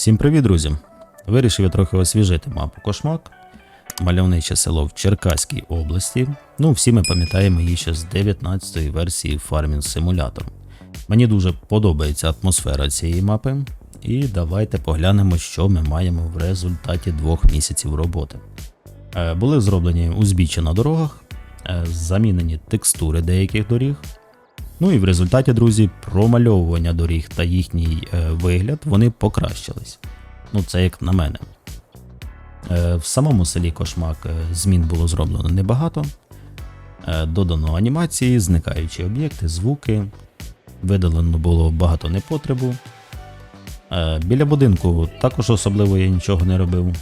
Всім привіт, друзі! Вирішив я трохи освіжити мапу Кошмак, мальовниче село в Черкаській області. Ну, всі ми пам'ятаємо її ще з 19-ї версії Farming Simulator. Мені дуже подобається атмосфера цієї мапи. І давайте поглянемо, що ми маємо в результаті двох місяців роботи. Е, Були зроблені узбіччя на дорогах, е, замінені текстури деяких доріг. Ну і в результаті, друзі, промальовування доріг та їхній е, вигляд вони покращились. Ну, це як на мене. Е, в самому селі Кошмак е, змін було зроблено небагато. Додано анімації, зникаючі об'єкти, звуки. Видалено було багато непотребу. Біля будинку також особливо я нічого не робив.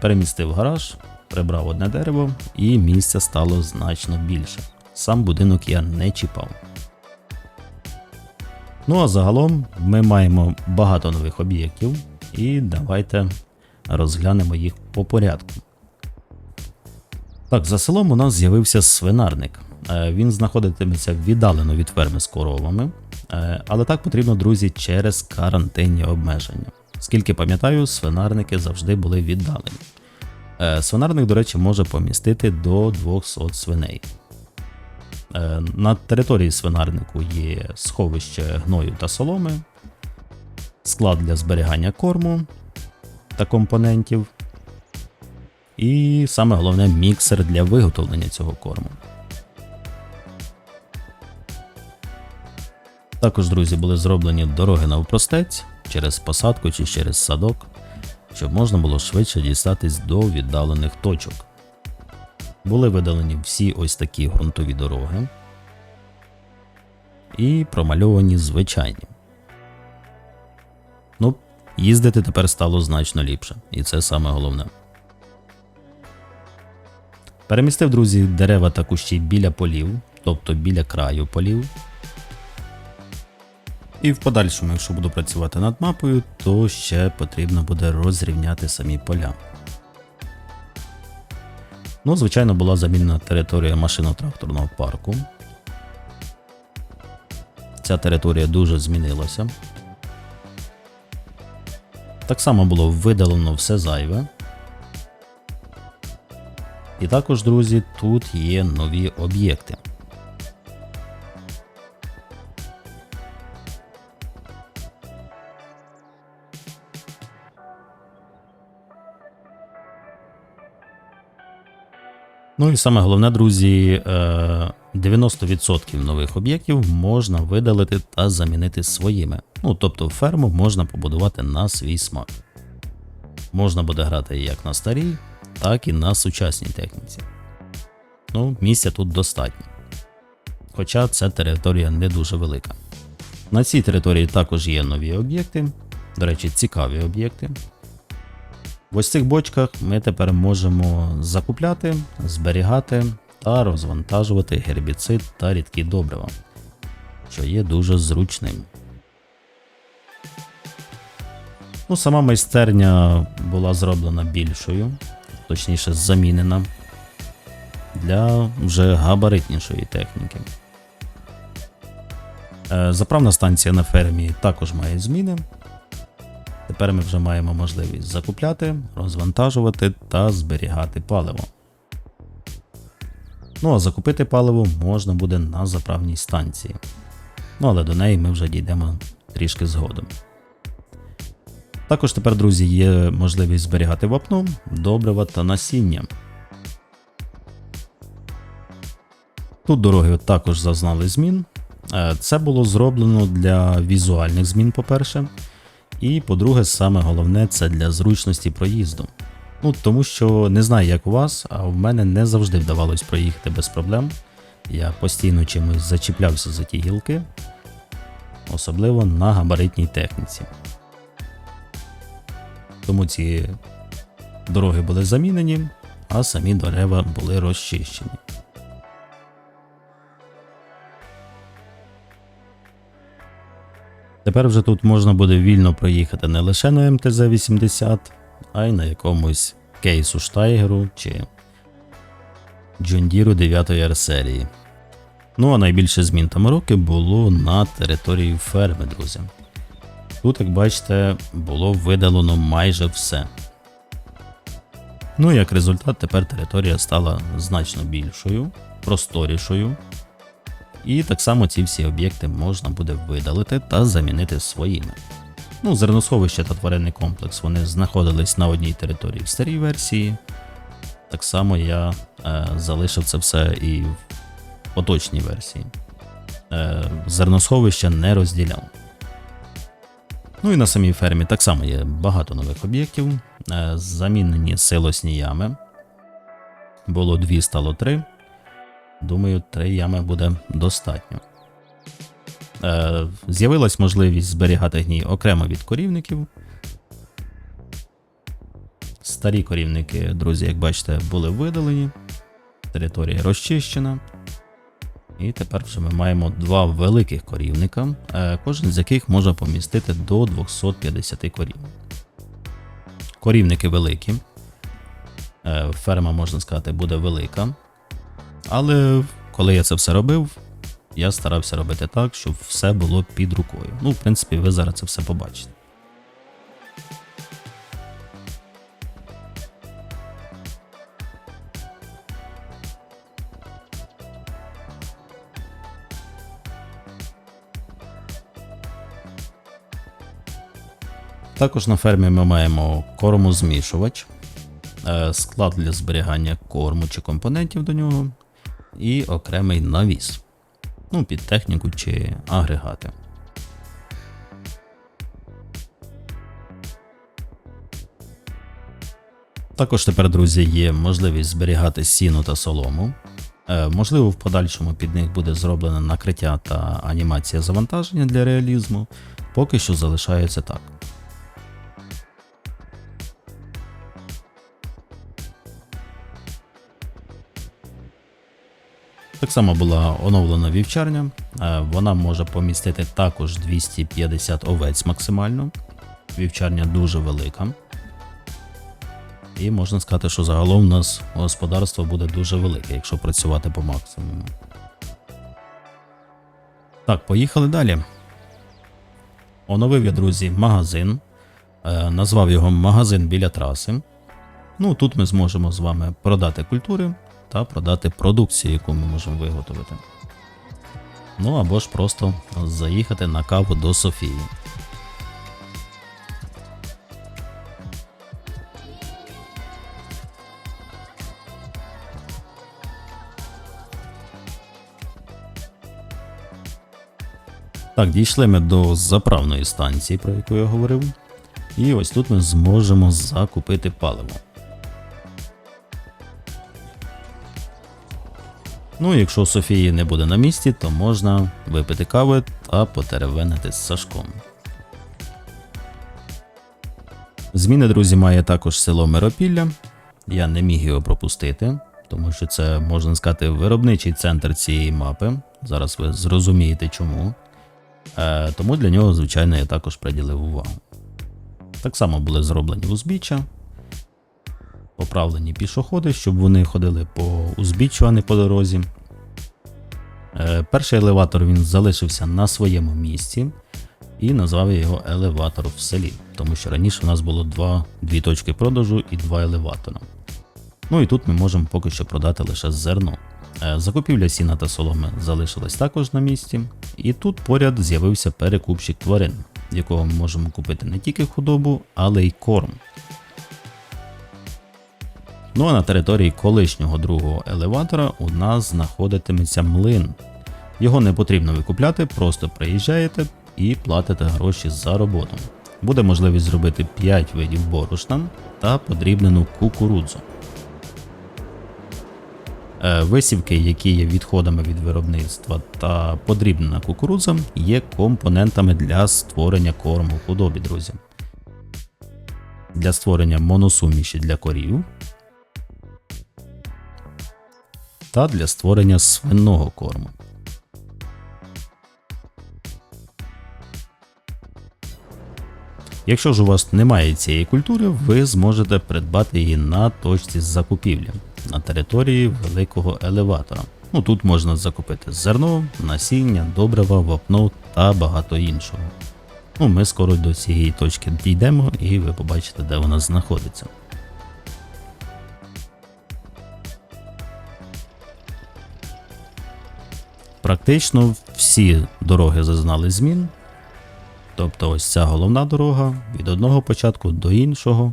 Перемістив гараж, прибрав одне дерево, і місця стало значно більше. Сам будинок я не чіпав. Ну а загалом ми маємо багато нових об'єктів, і давайте розглянемо їх по порядку. Так, за селом у нас з'явився свинарник. Е, Він знаходитиметься віддалено від ферми з коровами, Е, але так потрібно, друзі, через карантинні обмеження. Скільки пам'ятаю, свинарники завжди були віддалені. Е, Свинарник, до речі, може помістити до 200 свиней. Е, На території свинарнику є сховище гною та соломи, склад для зберігання корму та компонентів, і саме головне міксер для виготовлення цього корму. Також, друзі, були зроблені дороги навпростець через посадку чи через садок, щоб можна було швидше дістатись до віддалених точок. Були видалені всі ось такі ґрунтові дороги і промальовані звичайні. Ну, їздити тепер стало значно ліпше, і це саме головне. Перемістив, друзі, дерева та кущі біля полів, тобто біля краю полів. І в подальшому, якщо буду працювати над мапою, то ще потрібно буде розрівняти самі поля. Ну, звичайно, була замінена територія машино-тракторного парку. Ця територія дуже змінилася. Так само було видалено все зайве. І також, друзі, тут є нові об'єкти. Ну і саме головне, друзі, е, 90% нових об'єктів можна видалити та замінити своїми. Ну, тобто ферму можна побудувати на свій смак. Можна буде грати як на старій, так і на сучасній техніці. Ну, місця тут достатньо. Хоча ця територія не дуже велика. На цій території також є нові об'єкти, до речі, цікаві об'єкти. В ось цих бочках ми тепер можемо закупляти, зберігати та розвантажувати гербіцид та рідкі добрива, що є дуже зручним. Ну, сама майстерня була зроблена більшою, точніше замінена для вже габаритнішої техніки. Е, Заправна станція на фермі також має зміни. Тепер ми вже маємо можливість закупляти, розвантажувати та зберігати паливо. Ну а закупити паливо можна буде на заправній станції. Ну але до неї ми вже дійдемо трішки згодом. Також тепер, друзі, є можливість зберігати вапно, добрива та насіння. Тут дороги також зазнали змін. Е, Це було зроблено для візуальних змін, по-перше. І по-друге, саме головне це для зручності проїзду. Ну, тому що не знаю, як у вас, а в мене не завжди вдавалось проїхати без проблем. Я постійно чимось зачіплявся за ті гілки, особливо на габаритній техніці. Тому ці дороги були замінені, а самі дерева були розчищені. Тепер вже тут можна буде вільно проїхати не лише на МТЗ-80, а й на якомусь кейсу Штайгеру чи Джондіру 9 R серії. Ну а найбільше змін та мороки було на території ферми, друзі. Тут, як бачите, було видалено майже все. Ну, як результат, тепер територія стала значно більшою, просторішою. І так само ці всі об'єкти можна буде видалити та замінити своїми. Ну, зерносховище та тваринний комплекс вони знаходились на одній території в старій версії. Так само я е, залишив це все і в поточній версії. Е, зерносховище не розділяв. Ну і на самій фермі так само є багато нових об'єктів. Е, замінені силосні ями. Було дві, стало три. Думаю, три ями буде достатньо. Е, З'явилась можливість зберігати гній окремо від корівників. Старі корівники, друзі, як бачите, були видалені. Територія розчищена. І тепер вже ми маємо два великих корівника, е, кожен з яких може помістити до 250 корів. Корівники великі. Е, Ферма, можна сказати, буде велика. Але коли я це все робив, я старався робити так, щоб все було під рукою. Ну, в принципі, ви зараз це все побачите. Також на фермі ми маємо кормозмішувач, е, склад для зберігання корму чи компонентів до нього, і окремий навіс. Ну, під техніку чи агрегати. Також тепер, друзі, є можливість зберігати сіно та солому. Е, можливо, в подальшому під них буде зроблено накриття та анімація завантаження для реалізму. Поки що залишається так. Так само була оновлена вівчарня. Е, Вона може помістити також 250 овець максимально. Вівчарня дуже велика. І можна сказати, що загалом у нас господарство буде дуже велике, якщо працювати по максимуму. Так, поїхали далі. Оновив я, друзі, магазин. Е, Назвав його магазин біля траси. Ну, тут ми зможемо з вами продати культури та продати продукцію, яку ми можемо виготовити. Ну або ж просто заїхати на каву до Софії. Так, дійшли ми до заправної станції, про яку я говорив. І ось тут ми зможемо закупити паливо. Ну, якщо Софії не буде на місці, то можна випити кави та потеревенити з Сашком. Зміни, друзі, має також село Миропілля. Я не міг його пропустити, тому що це, можна сказати, виробничий центр цієї мапи. Зараз ви зрозумієте чому. Е, тому для нього, звичайно, я також приділив увагу. Так само були зроблені узбіччя, поправлені пішоходи, щоб вони ходили по узбіччю, по дорозі. Е, Перший елеватор він залишився на своєму місці і назвав його елеватор в селі, тому що раніше у нас було два, дві точки продажу і два елеватора. Ну і тут ми можемо поки що продати лише зерно. Е, Закупівля сіна та соломи залишилась також на місці, і тут поряд з'явився перекупщик тварин, якого ми можемо купити не тільки худобу, але й корм. Ну а на території колишнього другого елеватора у нас знаходитиметься млин. Його не потрібно викупляти, просто приїжджаєте і платите гроші за роботу. Буде можливість зробити 5 видів борошна та подрібнену кукурудзу. Е, Висівки, які є відходами від виробництва та подрібнена кукурудза, є компонентами для створення корму худобі, друзі. Для створення моносуміші для корів та для створення свиного корму. Якщо ж у вас немає цієї культури, ви зможете придбати її на точці закупівлі на території великого елеватора. Ну тут можна закупити зерно, насіння, добрива, вапно та багато іншого. Ну, ми скоро до цієї точки дійдемо і ви побачите, де вона знаходиться. Практично всі дороги зазнали змін. Тобто ось ця головна дорога від одного початку до іншого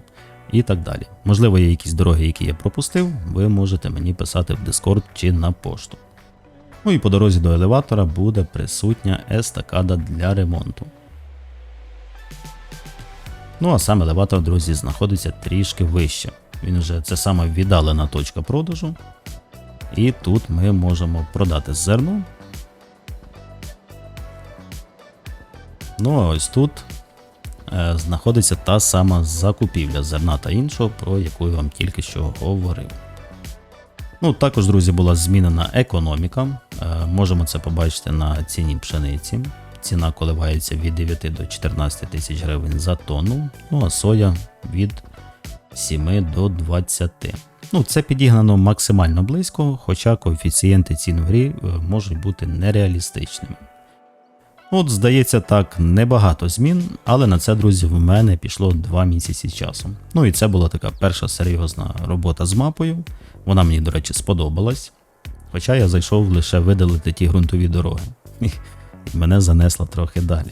і так далі. Можливо, є якісь дороги, які я пропустив, ви можете мені писати в Discord чи на пошту. Ну і по дорозі до елеватора буде присутня естакада для ремонту. Ну а сам елеватор, друзі, знаходиться трішки вище. Він вже це саме віддалена точка продажу. І тут ми можемо продати зерно. Ну а ось тут е, знаходиться та сама закупівля зерна та іншого, про яку я вам тільки що говорив. Ну, також, друзі, була змінена економіка. Е, можемо це побачити на ціні пшениці. Ціна коливається від 9 до 14 тисяч гривень за тонну, ну а соя від 7 до 20. Ну, це підігнано максимально близько, хоча коефіцієнти цін в грі е, можуть бути нереалістичними. От, здається, так, небагато змін, але на це, друзі, в мене пішло 2 місяці часу. Ну і це була така перша серйозна робота з мапою. Вона мені, до речі, сподобалась. Хоча я зайшов лише видалити ті ґрунтові дороги. І мене занесло трохи далі.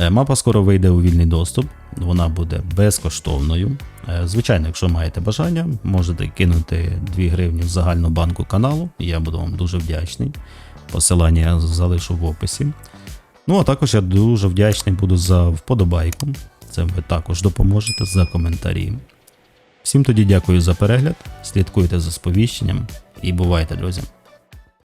Е, Мапа скоро вийде у вільний доступ, вона буде безкоштовною. Е, Звичайно, якщо маєте бажання, можете кинути 2 гривні в загальну банку каналу, я буду вам дуже вдячний. Посилання я залишу в описі. Ну, а також я дуже вдячний буду за вподобайку. Це ви також допоможете за коментарі. Всім тоді дякую за перегляд, слідкуйте за сповіщенням і бувайте, друзі!